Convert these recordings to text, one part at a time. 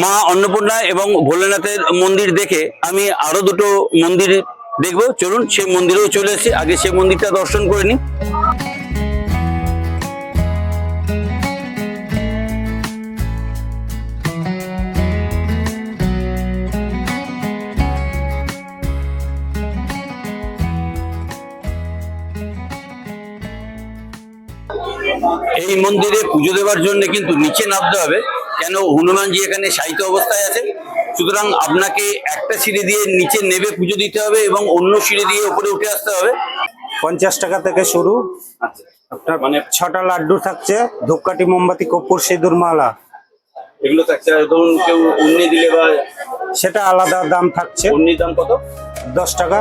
মা অন্নপূর্ণা এবং ভোলেনাথের মন্দির দেখে আমি আরও দুটো মন্দির দেখব। চলুন, সেই মন্দিরেও চলে এসেছি আগে সেই মন্দিরটা দর্শন করে নিই। এই মন্দিরে পুজো দেওয়ার জন্য কিন্তু নিচে নামতে হবে। কেন হনুমানজি এখানে সাহিত্য অবস্থায় আছে সুতরাং আপনাকে একটা সিঁড়ি দিয়ে নিচে নেবে পুজো দিতে হবে এবং অন্য সিঁড়ি দিয়ে উপরে উঠে আসতে হবে? পঞ্চাশ টাকা থেকে শুরু। আপনার মানে ছটা লাড্ডু থাকছে ধূপকাঠি মোমবাতি কর্পূর সিঁদুর মালা। এগুলো থাকছে ধরুন কেউ উন্নি দিলে বা সেটা আলাদা দাম থাকছে। উন্নির দাম কত? দশ টাকা।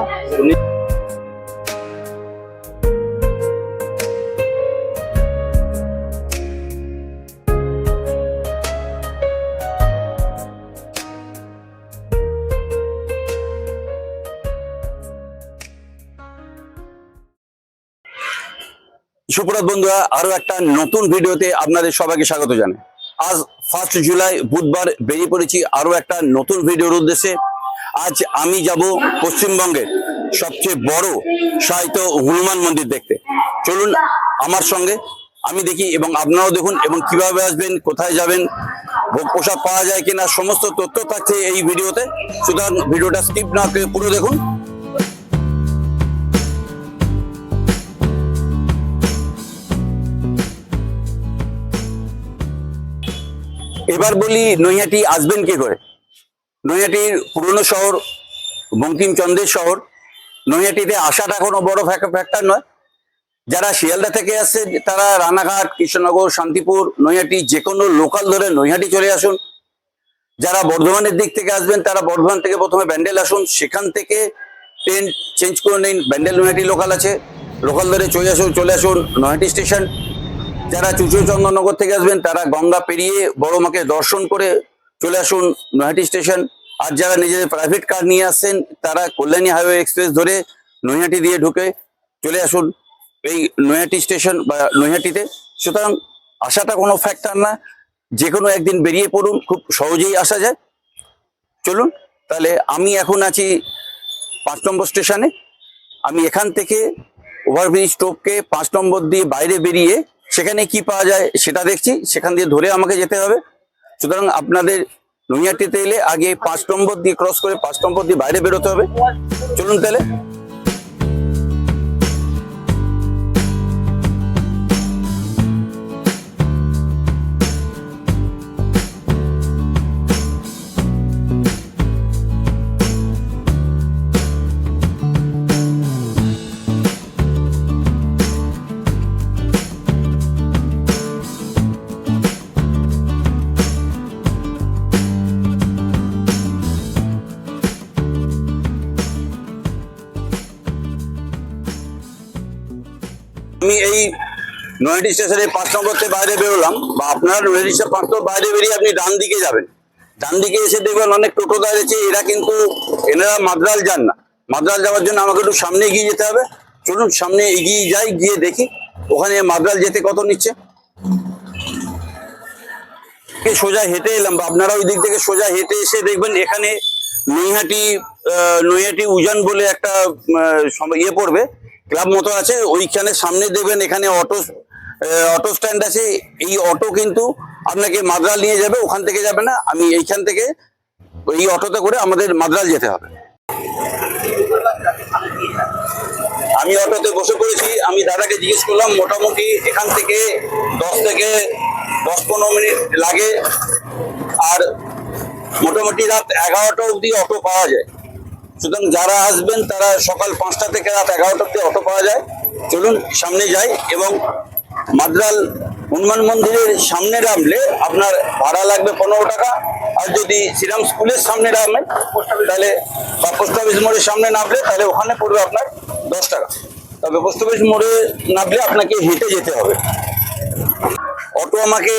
সুপ্রত বন্ধুরা, আরও একটা নতুন ভিডিওতে আপনাদের সবাইকে স্বাগত জানাই। আজ ফার্স্ট জুলাই বুধবার বেরিয়ে পড়েছি আরও একটা নতুন ভিডিওর উদ্দেশ্যে। আজ আমি যাব পশ্চিমবঙ্গের সবচেয়ে বড় সাহিত্য হনুমান মন্দির দেখতে। চলুন আমার সঙ্গে, আমি দেখি এবং আপনারাও দেখুন এবং কীভাবে আসবেন, কোথায় যাবেন, ভোগ প্রসাদ পাওয়া যায় কিনা, সমস্ত তথ্য থাকছে এই ভিডিওতে। সুতরাং ভিডিওটা স্কিপ না পুরো দেখুন। এবার বলি নৈহাটি আসবেন কি করে? নৈহাটির পুরনো শহর, বঙ্কিমচন্দ্রের শহর। নৈহাটিতে আসাটা কোনো বড় ফ্যাক্টর নয়। যারা শিয়ালদা থেকে আসছে, তারা রানাঘাট, কৃষ্ণনগর, শান্তিপুর, নৈহাটি, যে কোনো লোকাল ধরে নৈহাটি চলে আসুন। যারা বর্ধমানের দিক থেকে আসবেন, তারা বর্ধমান থেকে প্রথমে ব্যান্ডেল আসুন। সেখান থেকে ট্রেন চেঞ্জ করে নিন। ব্যান্ডেল নৈহাটি লোকাল আছে। লোকাল ধরে চলে আসুন চলে আসুন নৈহাটি স্টেশন যারা চুচুড় চন্দননগর থেকে আসবেন, তারা গঙ্গা পেরিয়ে বড় মাকে দর্শন করে চলে আসুন নৈহাটি স্টেশন। আর যারা নিজেদের প্রাইভেট কার নিয়ে আসছেন, তারা কল্যাণী হাইওয়ে এক্সপ্রেস ধরে নৈহাটি দিয়ে ঢুকে চলে আসুন এই নৈহাটি স্টেশন বা নৈহাটিতে। সুতরাং আসাটা কোনো ফ্যাক্টর না যে কোনো একদিন বেরিয়ে পড়ুন, খুব সহজেই আসা যায়। চলুন, তাহলে আমি এখন আছি পাঁচ নম্বর স্টেশনে। আমি এখান থেকে ওভারব্রিজ টোপকে পাঁচ নম্বর দিয়ে বাইরে বেরিয়ে সেখানে কি পাওয়া যায় সেটা দেখছি, সেখান দিয়ে ধরে আমাকে যেতে হবে। সুতরাং আপনাদের নুনিয়াটিতে এলে আগে পাঁচ নম্বর দিয়ে ক্রস করে পাঁচ নম্বর দিয়ে বাইরে বেরোতে হবে। চলুন তাহলে। আমি এই নয়টি স্টেশনে পাঁচ নম্বর থেকে বাইরে বেরোলাম, বা আপনারা স্টেশন পাঁচ নম্বর বাইরে বেরিয়ে আপনি ডান দিকে যাবেন। ডান দিকে এসে দেখবেন অনেক টোটো দাঁড়িয়েছে এরা কিন্তু এনারা মাদ্রাল যান না। মাদ্রাল যাওয়ার জন্য আমাকে একটু সামনে এগিয়ে যেতে হবে। চলুন সামনে এগিয়ে যাই, গিয়ে দেখি ওখানে মাদ্রাল যেতে কত নিচ্ছে। সোজা হেঁটে এলাম, বা আপনারা ওই দিক থেকে সোজা হেঁটে এসে দেখবেন এখানে নৈহাটি নৈহাটি উজান বলে একটা ইয়ে পড়বে, ক্লাব মতো আছে, ওইখানে সামনে দেখবেন এখানে অটো অটো স্ট্যান্ড আছে, এই অটো কিন্তু আপনাকে মাদ্রাল নিয়ে যাবে, ওখান থেকে যাবে না, আমি এইখান থেকে এই অটোতে করে আমাদের মাদ্রাল যেতে হবে। আমি অটোতে বসে পড়েছি, আমি দাদাকে জিজ্ঞেস করলাম, মোটামুটি এখান থেকে দশ থেকে দশ পনেরো মিনিট লাগে, আর মোটামুটি রাত এগারোটা অবধি অটো পাওয়া যায়। সুতরাং যারা আসবেন, তারা সকাল পাঁচটা থেকে রাত এগারোটা অবধি অটো পাওয়া যায়। চলুন সামনে যাই এবং মাদ্রাল হনুমান মন্দিরের সামনে নামলে আপনার ভাড়া লাগবে পনেরো টাকা। আর যদি শ্রীরাম স্কুলের সামনে নামেন তাহলে বা পোস্ট অফিস মোড়ের সামনে নামলে, তাহলে ওখানে পড়বে আপনার দশ টাকা। তবে পোস্ট অফিস মোড়ে নামলে আপনাকে হেঁটে যেতে হবে। অটো আমাকে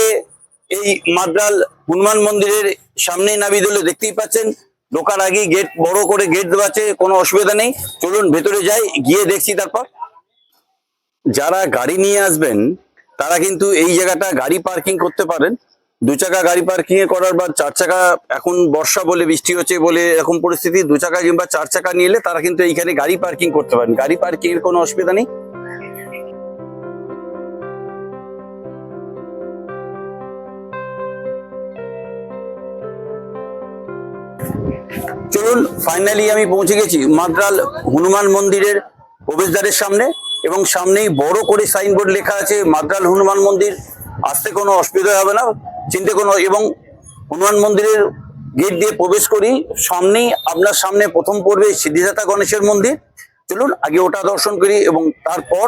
এই মাদ্রাল হনুমান মন্দিরের সামনেই নামিয়ে দিল দেখতেই পাচ্ছেন। ঢোকার আগে গেট বড় করে গেট দেওয়া আছে কোনো অসুবিধা নেই। চলুন ভেতরে যাই, গিয়ে দেখছি তারপর। যারা গাড়ি নিয়ে আসবেন, তারা কিন্তু এই জায়গাটা গাড়ি পার্কিং করতে পারেন। দু চাকা গাড়ি পার্কিং এ করার বা চার চাকা এখন বর্ষা বলে, বৃষ্টি হচ্ছে বলে এরকম পরিস্থিতি, দু চাকা কিংবা চার চাকা নিয়ে এলে তারা কিন্তু এইখানে গাড়ি পার্কিং করতে পারেন। গাড়ি পার্কিং এর কোনো অসুবিধা নেই। চলুন ফাইনালি আমি পৌঁছে গেছি মাদ্রাল হনুমান মন্দিরের প্রবেশদ্বারের সামনে এবং সামনেই বড় করে সাইনবোর্ড লেখা আছে, মাদ্রাল হনুমান মন্দির। আসতে কোনো অসুবিধা হবে না, চিনতে কোনো এবং হনুমান মন্দিরের গেট দিয়ে প্রবেশ করি, সামনেই আপনার সামনে প্রথম পড়বে সিদ্ধিদাতা গণেশের মন্দির। চলুন, আগে ওটা দর্শন করি এবং তারপর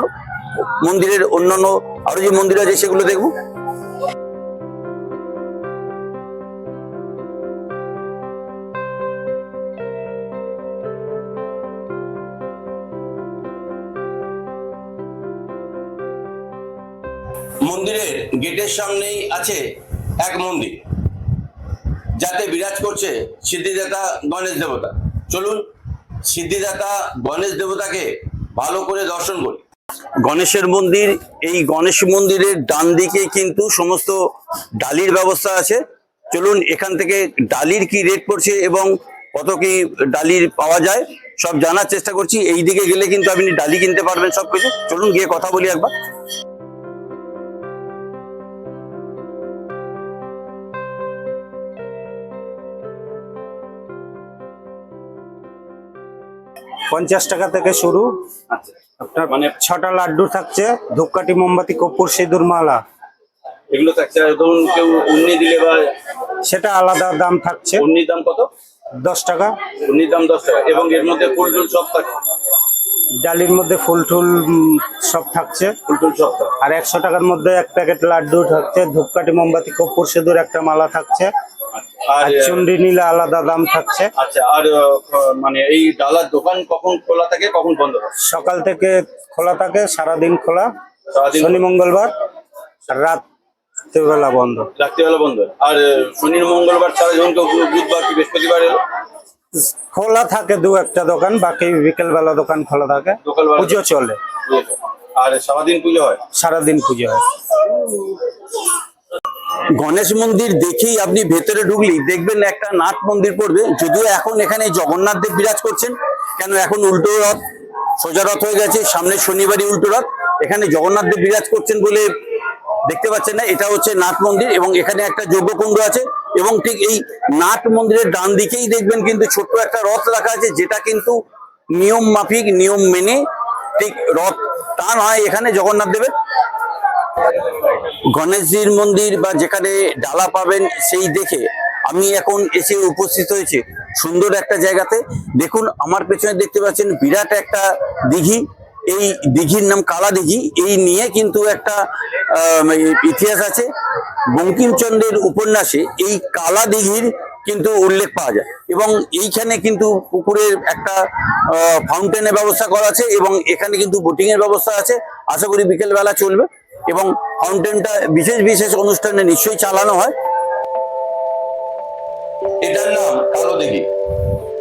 মন্দিরের অন্যান্য আরও যে মন্দির আছে সেগুলো দেখব। মন্দিরের গেটের সামনেই আছে এক মন্দির, যাতে বিরাজ করছে সিদ্ধিদাতা গণেশ দেবতা। চলুন সিদ্ধিদাতা গণেশ দেবতাকে ভালো করে দর্শন করি। গণেশের মন্দির, এই গণেশ মন্দিরের ডান দিকে কিন্তু সমস্ত ডালির ব্যবস্থা আছে। চলুন এখান থেকে ডালির কি রেট পড়ছে এবং কত কি ডালির পাওয়া যায়, সব জানার চেষ্টা করছি। এই দিকে গেলে কিন্তু আপনি ডালি কিনতে পারবেন সব কিছু চলুন গিয়ে কথা বলি একবার। পঞ্চাশ টাকা থেকে শুরু। আচ্ছা। আপনার মানে ছটা লাড্ডু থাকছে ধূপকাঠি মোমবাতি কর্পূর সিঁদুর মালা। এগুলো থাকছে ধরুন কেউ উন্নি দিলে বা সেটা আলাদা দাম থাকছে। উন্নির দাম কত? দশ টাকা। উন্নির দাম দশ টাকা। এবং এর মধ্যে ফুল টুল সব থাকে? ডালির মধ্যে ফুল টুল সব থাকছে। ফুল টুল সব আর একশো টাকার মধ্যে এক প্যাকেট লাড্ডু থাকছে ধূপকাঠি মোমবাতি কর্পূর সিঁদুর একটা মালা থাকছে। আর চুন্ডি নিলে আলাদা দাম থাকছে। আচ্ছা আর মানে এই ডালার দোকান কখন খোলা থাকে কখন বন্ধ হয় সকাল থেকে খোলা থাকে সারাদিন খোলা। শনি মঙ্গলবার আর রাত্রিবেলা বন্ধ। রাত্রিবেলা বন্ধ। আর শনি মঙ্গলবার ছাড়া যখন বুধবার কি বৃহস্পতিবার এলো? খোলা থাকে দু একটা দোকান বাকি বিকেল বেলা দোকান খোলা থাকে। পুজো চলে। আর সারাদিন পুজো হয়? সারাদিন পুজো হয়। গণেশ মন্দির দেখেই আপনি ভেতরে ঢুকলেই দেখবেন একটা নাট মন্দির পড়বে। যদিও এখন এখানে জগন্নাথ দেব বিরাজ করছেন, কেন এখন উল্টো রথ, সোজা রথ হয়ে গেছে, সামনে শনিবারই উল্টো রথ। এখানে জগন্নাথ দেব বিরাজ করছেন বলে দেখতে পাচ্ছেন না, এটা হচ্ছে নাট মন্দির এবং এখানে একটা যজ্ঞকুণ্ড আছে এবং ঠিক এই নাট মন্দিরের ডান দিকেই দেখবেন কিন্তু ছোট্ট একটা রথ রাখা আছে, যেটা কিন্তু নিয়ম মাফিক, নিয়ম মেনে ঠিক রথ টান হয় এখানে জগন্নাথ দেবের। গণেশজির মন্দির বা যেখানে ডালা পাবেন সেই দেখে আমি এখন এসে উপস্থিত হয়েছে সুন্দর একটা জায়গাতে। দেখুন, আমার পেছনে দেখতে পাচ্ছেন বিরাট একটা দিঘি। এই দিঘির নাম কালা দিঘি। এই নিয়ে কিন্তু একটা ইতিহাস আছে। বঙ্কিমচন্দ্রের উপন্যাসে এই কালা দিঘির কিন্তু উল্লেখ পাওয়া যায়। এবং এইখানে কিন্তু পুকুরের একটা ফাউন্টেনের ব্যবস্থা করা আছে এবং এখানে কিন্তু বোটিংয়ের ব্যবস্থা আছে। আশা করি বিকেলবেলা চলবে। এবং ফাউন্টেনটা বিশেষ বিশেষ অনুষ্ঠানে নিশ্চয়ই চালানো হয়। এটার নাম কালো দিঘি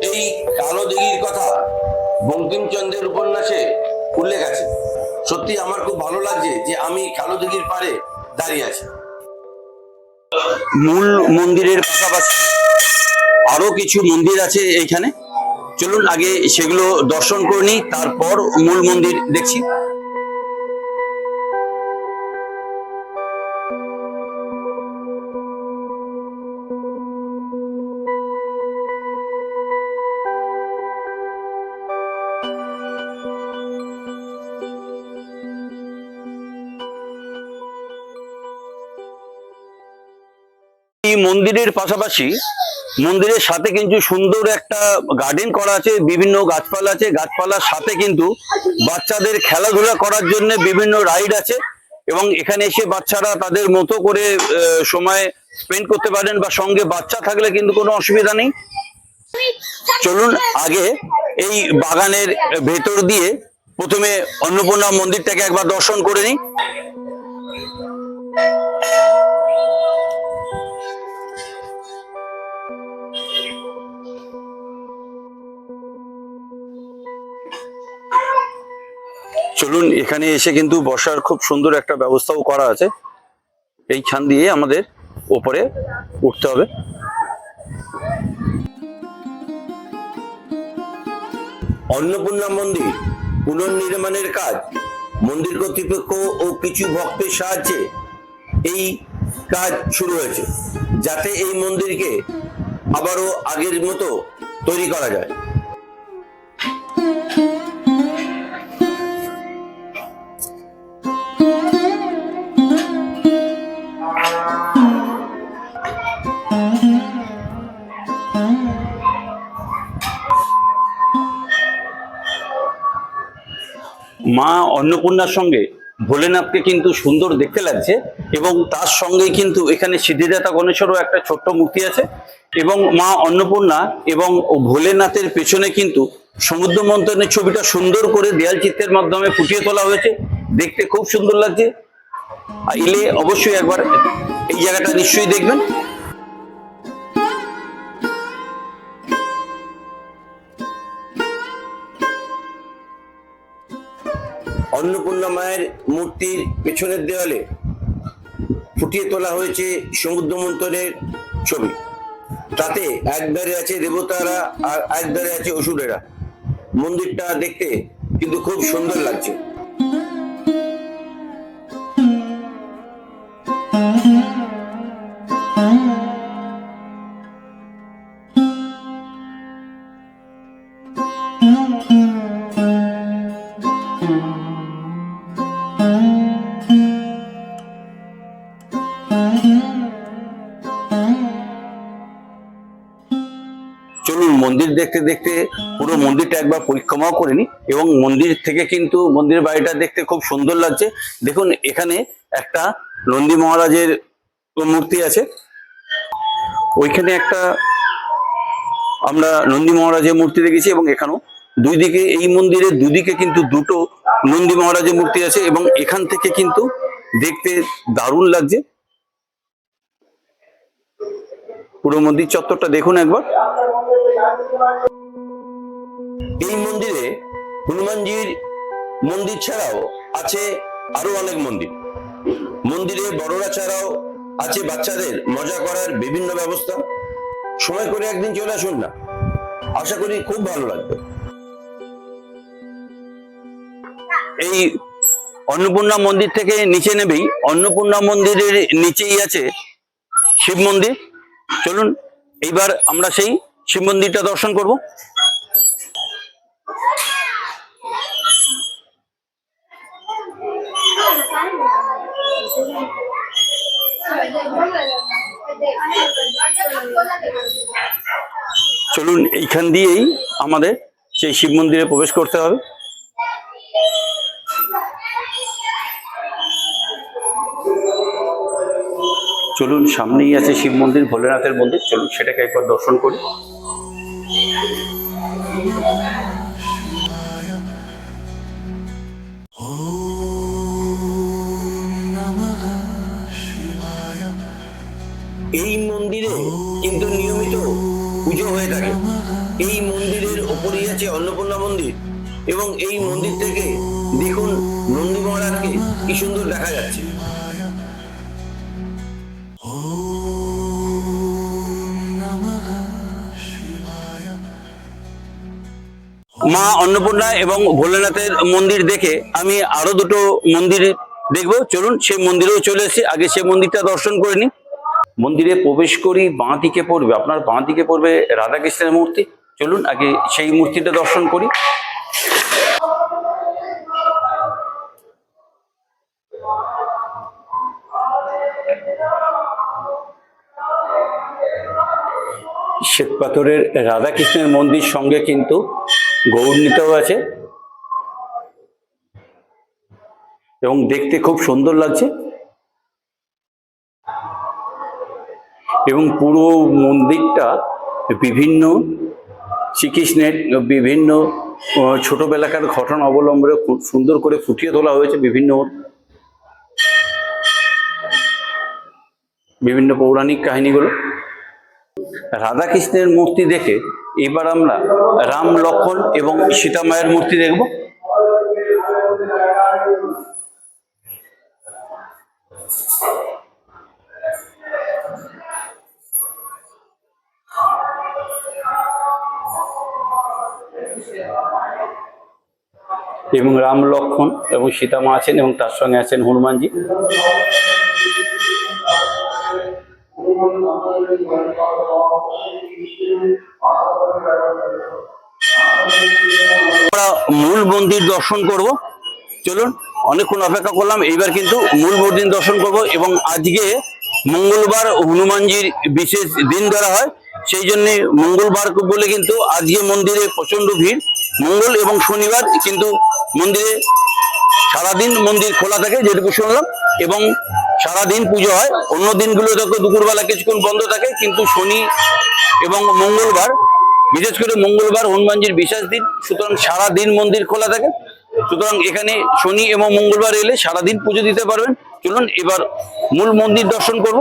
এই কালো দিঘির কথা বঙ্কিমচন্দ্রের উপন্যাসে উল্লেখ আছে। সত্যি আমার খুব ভালো লাগছে যে আমি কালো দিঘির পাড়ে দাঁড়িয়ে আছি। মূল মন্দিরের পাশাপাশি আরও কিছু মন্দির আছে এইখানে চলুন আগে সেগুলো দর্শন করে নিই, তারপর মূল মন্দির দেখছি। মন্দিরের পাশাপাশি মন্দিরের সাথে কিন্তু সুন্দর একটা গার্ডেন করা আছে, বিভিন্ন গাছপালা আছে। গাছপালার সাথে কিন্তু বাচ্চাদের খেলাধুলা করার জন্য বিভিন্ন রাইড আছে এবং এখানে এসে বাচ্চারা তাদের মতো করে সময় স্পেন্ড করতে পারেন বা সঙ্গে বাচ্চা থাকলে কিন্তু কোনো অসুবিধা নেই। চলুন আগে এই বাগানের ভেতর দিয়ে প্রথমে অন্নপূর্ণা মন্দিরটাকে একবার দর্শন করে নিই। চলুন, এখানে এসে কিন্তু বসার খুব সুন্দর একটা ব্যবস্থাও করা আছে। এই এইখান দিয়ে আমাদের ওপরে উঠতে হবে। অন্নপূর্ণা মন্দির পুনর্নির্মাণের কাজ। মন্দির কর্তৃপক্ষ ও কিছু ভক্তের সাহায্যে এই কাজ শুরু হয়েছে, যাতে এই মন্দিরকে আবারও আগের মতো তৈরি করা যায়। মা অন্নপূর্ণার সঙ্গে ভোলেনাথকে কিন্তু সুন্দর দেখতে লাগছে এবং তার সঙ্গেই কিন্তু এখানে সিদ্ধিদাতা গণেশেরও একটা ছোট্ট মূর্তি আছে এবং মা অন্নপূর্ণা এবং ভোলেনাথের পেছনে কিন্তু সমুদ্র মন্থনের ছবিটা সুন্দর করে দেয়াল চিত্রের মাধ্যমে ফুটিয়ে তোলা হয়েছে। দেখতে খুব সুন্দর লাগছে। এলে অবশ্যই একবার এই জায়গাটা নিশ্চয়ই দেখবেন। অন্নপূর্ণা মায়ের মূর্তির পেছনের দেওয়ালে ফুটিয়ে তোলা হয়েছে সমুদ্র মন্থনের ছবি। তাতে একধারে আছে দেবতারা আর একধারে আছে অসুরেরা। মন্দিরটা দেখতে কিন্তু খুব সুন্দর লাগছে। চলুন মন্দির দেখতে দেখতে পুরো মন্দিরটা একবার পরিক্রমাও করে নি এবং মন্দির থেকে কিন্তু মন্দির বাড়িটা দেখতে খুব সুন্দর লাগছে। দেখুন, এখানে একটা নন্দী মহারাজের মূর্তি আছে। ওইখানে একটা আমরা নন্দী মহারাজের মূর্তি দেখেছি এবং এখানেও দুই দিকে, এই মন্দিরের দুদিকে কিন্তু দুটো নন্দী মহারাজের মূর্তি আছে এবং এখান থেকে কিন্তু দেখতে দারুণ লাগছে। পুরো মন্দির চত্বরটা দেখুন একবার। এই মন্দিরে হনুমানজির মন্দির ছাড়াও আছে আরও অনেক মন্দির। মন্দিরে বড়রা ছাড়াও আছে বাচ্চাদের মজা করার বিভিন্ন ব্যবস্থা। সময় করে একদিন চলে আসুন না। আশা করি খুব ভালো লাগবে। এই অন্নপূর্ণা মন্দির থেকে নিচে নেবেই। অন্নপূর্ণা মন্দিরের নিচেই আছে শিব মন্দির। চলুন, এইবার আমরা সেই শিব মন্দিরটা দর্শন করব। চলুন, এইখান দিয়েই আমাদের সেই শিব মন্দিরে প্রবেশ করতে হবে। চলুন সামনেই আছে শিব মন্দির, ভোলেনাথের মন্দির, চলুন সেটাকে একবার দর্শন করি। এই মন্দিরে কিন্তু নিয়মিত পুজো হয়ে থাকে। এই মন্দিরের ওপরেই আছে অন্নপূর্ণা মন্দির এবং এই মন্দির থেকে দেখুন নন্দী মহারাজকে কি সুন্দর দেখা যাচ্ছে। মা অন্নপূর্ণা এবং ভোলেনাথের মন্দির দেখে আমি আরও দুটো মন্দির দেখব। চলুন, সেই মন্দিরেও চলে এসেছি। আগে সেই মন্দিরটা দর্শন করে নি মন্দিরে প্রবেশ করি, বাঁ দিকে পড়বে। আপনার বাঁ দিকে পড়বে রাধাকৃষ্ণের মূর্তি। চলুন, আগে সেই মূর্তিটা দর্শন করি। শ্বেত পাথরের রাধাকৃষ্ণের মন্দির সঙ্গে কিন্তু গৌরনীতাও আছে। এবং দেখতে খুব সুন্দর লাগছে। এবং পুরো মন্দিরটা বিভিন্ন শ্রীকৃষ্ণের বিভিন্ন ছোটবেলাকার ঘটনা অবলম্বনে খুব সুন্দর করে ফুটিয়ে তোলা হয়েছে বিভিন্ন। বিভিন্ন পৌরাণিক কাহিনীগুলো। রাধাকৃষ্ণের মূর্তি দেখে এবার আমরা রাম লক্ষণ এবং সীতা মায়ের মূর্তি দেখব। এবং রাম লক্ষণ এবং সীতামা আছেন এবং তার সঙ্গে আছেন হনুমানজি। আমরা মূল মন্দির দর্শন করব। চলুন, অনেকক্ষণ অপেক্ষা করলাম, এইবার কিন্তু মূল মন্দির দর্শন করব এবং আজকে মঙ্গলবার হনুমানজির বিশেষ দিন ধরা হয়। সেই জন্য মঙ্গলবার বলে কিন্তু আজকে মন্দিরে প্রচণ্ড ভিড়। মঙ্গল এবং শনিবার কিন্তু মন্দিরে সারাদিন মন্দির খোলা থাকে, যেটুকু শুনলাম। এবং সারাদিন পুজো হয়। অন্য দিনগুলো দেখো দুপুরবেলা কিছুক্ষণ বন্ধ থাকে, কিন্তু শনি এবং মঙ্গলবার, বিশেষ করে মঙ্গলবার হনুমানজির বিশেষ দিন, সুতরাং সারাদিন মন্দির খোলা থাকে। সুতরাং এখানে শনি এবং মঙ্গলবার এলে সারাদিন পুজো দিতে পারবেন। চলুন এবার মূল মন্দির দর্শন করব।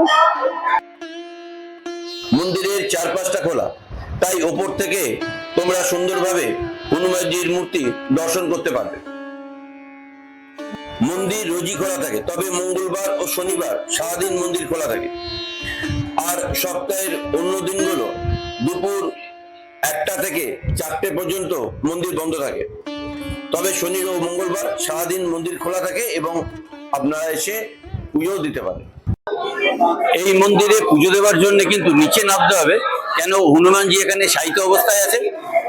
মন্দিরের চারপাশটা খোলা। তাই ওপর থেকে তোমরা সুন্দরভাবে হনুমানজির মূর্তি দর্শন করতে পারবে। মন্দির রোজই খোলা থাকে, তবে মঙ্গলবার ও শনিবার সারাদিন মন্দির খোলা থাকে। আর সপ্তাহের অন্য দিনগুলো দুপুর একটা থেকে চারটে পর্যন্ত মন্দির বন্ধ থাকে। তবে শনি ও মঙ্গলবার সারাদিন মন্দির খোলা থাকে এবং আপনারা এসে পুজো দিতে পারেন। এই মন্দিরে পুজো দেওয়ার জন্য কিন্তু নিচে নামতে হবে, কেন হনুমানজি এখানে সাহিত্য অবস্থায় আছে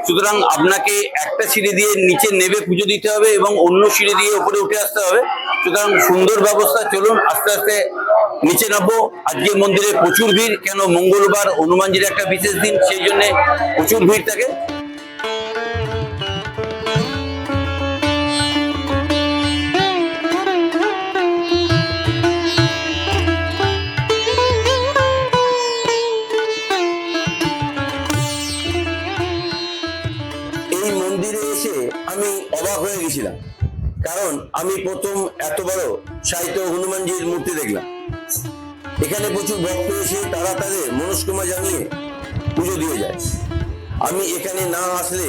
সুতরাং আপনাকে একটা সিঁড়ি দিয়ে নিচে নেবে পুজো দিতে হবে এবং অন্য সিঁড়ি দিয়ে উপরে উঠে আসতে হবে। সুতরাং সুন্দর ব্যবস্থা, চলুন আস্তে আস্তে নিচে নামবো। আজকে মন্দিরে প্রচুর ভিড়, কেন মঙ্গলবার হনুমানজির একটা বিশেষ দিন, সেই জন্যে প্রচুর ভিড় থাকে। কারণ আমি প্রথম এত বড় সাহিত্য হনুমানজির মূর্তি দেখলাম। এখানে প্রচুর ভক্ত এসে তারা তাদের মনস্কুমা জানিয়ে পুজো দিয়ে যায়। আমি এখানে না আসলে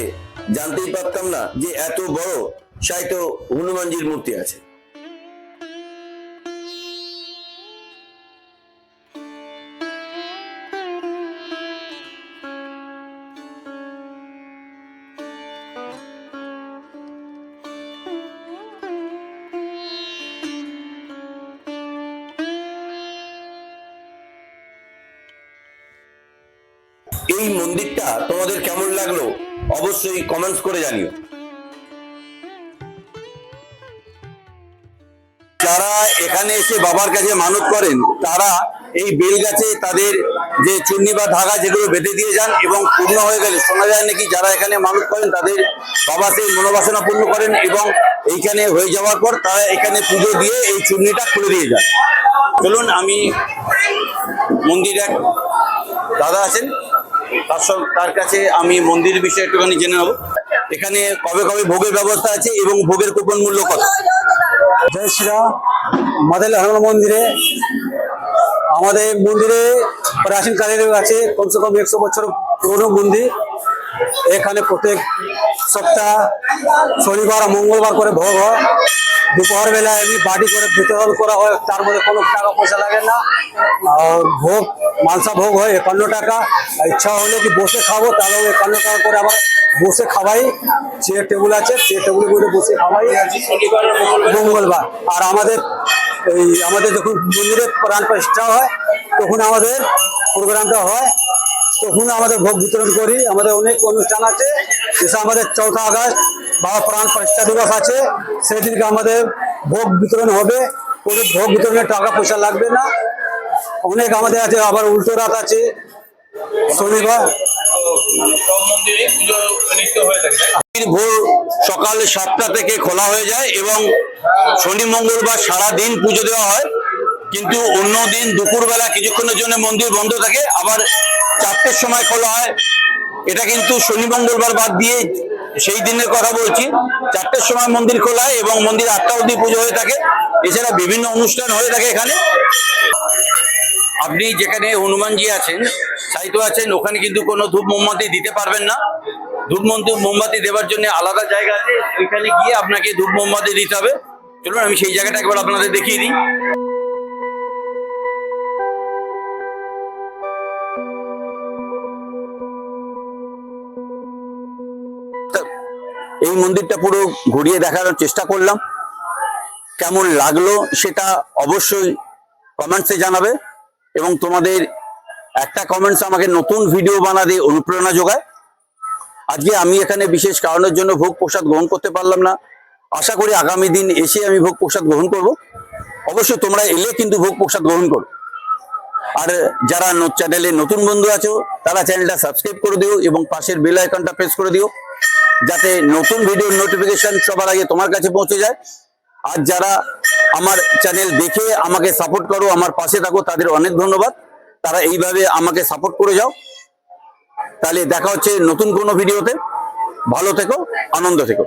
জানতেই পারতাম না যে এত বড় সাহিত্য হনুমানজির মূর্তি আছে। এই মন্দিরটা তোমাদের কেমন লাগল অবশ্যই কমেন্টস করে জানিও। যারা এখানে এসে বাবার কাছে মানত করেন, তারা এই বেল গাছে তাদের যে চুন্নি বা ধাগা যেগুলো বেঁধে দিয়ে যান এবং পূর্ণ হয়ে গেলে শোনা যায় নাকি যারা এখানে মানত করেন, তাদের বাবা সেই মনোবাসনা পূর্ণ করেন এবং এইখানে হয়ে যাওয়ার পর তারা এখানে পুজো দিয়ে এই চুন্নিটা খুলে দিয়ে যান। চলুন, আমি মন্দিরে দাদা আছেন। তার তার কাছে আমি মন্দির বিষয়ে একটুখানি জেনে নেব। এখানে কবে কবে ভোগের ব্যবস্থা আছে এবং ভোগের কুপন মূল্য কত? জয় শ্রীরাম আমাদের হনুমান মন্দিরে। আমাদের মন্দিরে প্রাচীনকালের আছে, কমসে কম একশো বছর পুরনো মন্দির। এখানে প্রত্যেক সপ্তাহ, শনিবার মঙ্গলবার করে ভোগ হয়। দুপুর বেলা এমনি বাড়ি করে বিতরণ করা হয়, তার মধ্যে কোনো টাকা পয়সা লাগে না। আর ভোগ মাংসা ভোগ হয় একান্ন টাকা। ইচ্ছা হলে কি বসে খাব, তাহলে একান্ন টাকা করে আবার বসে খাওয়াই। চেয়ার টেবিল আছে চেয়ার টেবিলে করে বসে খাওয়াই। মঙ্গলবার। আর আমাদের এই, আমাদের যখন মন্দিরে প্রাণ প্রতিষ্ঠা হয়, তখন আমাদের প্রোগ্রামটা হয়। তখন আমাদের ভোগ বিতরণ করি। আমাদের অনেক অনুষ্ঠান আছে। যেসব আমাদের চৌঠা আগস্ট বাবা প্রাণ প্রতিষ্ঠা দিবস আছে সেদিনকে আমাদের ভোগ বিতরণ হবে। ওদের ভোগ বিতরণের টাকা পয়সা লাগবে না। অনেক আমাদের আছে, আবার উল্টো রাত আছে, শনিবার। ভোর সকাল সাতটা থেকে খোলা হয়ে যায় এবং শনি, মঙ্গলবার সারা দিন পুজো দেওয়া হয়। কিন্তু অন্য দিন দুপুরবেলা কিছুক্ষণের জন্য মন্দির বন্ধ থাকে, আবার চারটের সময় খোলা হয়। এটা কিন্তু শনি, মঙ্গলবার বাদ দিয়ে সেই দিনের কথা বলছি, চারটের সময় মন্দির খোলা হয় এবং মন্দির আটটা অবধি পুজো হয়ে থাকে। এছাড়া বিভিন্ন অনুষ্ঠান হয়ে থাকে এখানে। আপনি যেখানে হনুমানজি আছেন সাহিত্য আছেন, ওখানে কিন্তু কোনো ধূপ মোমবাতি দিতে পারবেন না। ধূপ মোমবাতি দেওয়ার জন্য আলাদা জায়গা আছে। ওইখানে গিয়ে আপনাকে ধূপ মোমবাতি দিতে হবে। চলুন, আমি সেই জায়গাটা একবার আপনাদের দেখিয়ে দিই। এই মন্দিরটা পুরো ঘুরিয়ে দেখানোর চেষ্টা করলাম। কেমন লাগল সেটা অবশ্যই কমেন্টসে জানাবে এবং তোমাদের একটা কমেন্টস আমাকে নতুন ভিডিও বানা বানাতে অনুপ্রেরণা যোগায়। আজকে আমি এখানে বিশেষ কারণের জন্য ভোগ প্রসাদ গ্রহণ করতে পারলাম না। আশা করি আগামী দিন এসে আমি ভোগ প্রসাদ গ্রহণ করব। অবশ্যই তোমরা এলে কিন্তু ভোগ প্রসাদ গ্রহণ করো। আর যারা চ্যানেলে নতুন বন্ধু আছো, তারা চ্যানেলটা সাবস্ক্রাইব করে দিও এবং পাশের বেল আইকনটা প্রেস করে দিও। যাতে নতুন ভিডিওর নোটিফিকেশন সবার আগে তোমার কাছে পৌঁছে যায়। আর যারা আমার চ্যানেল দেখে আমাকে সাপোর্ট করো, আমার পাশে থাকো, তাদের অনেক ধন্যবাদ। তারা এইভাবে আমাকে সাপোর্ট করে যাও। তাহলে দেখা হচ্ছে নতুন কোনো ভিডিওতে ভালো থেকো, আনন্দ থেকো।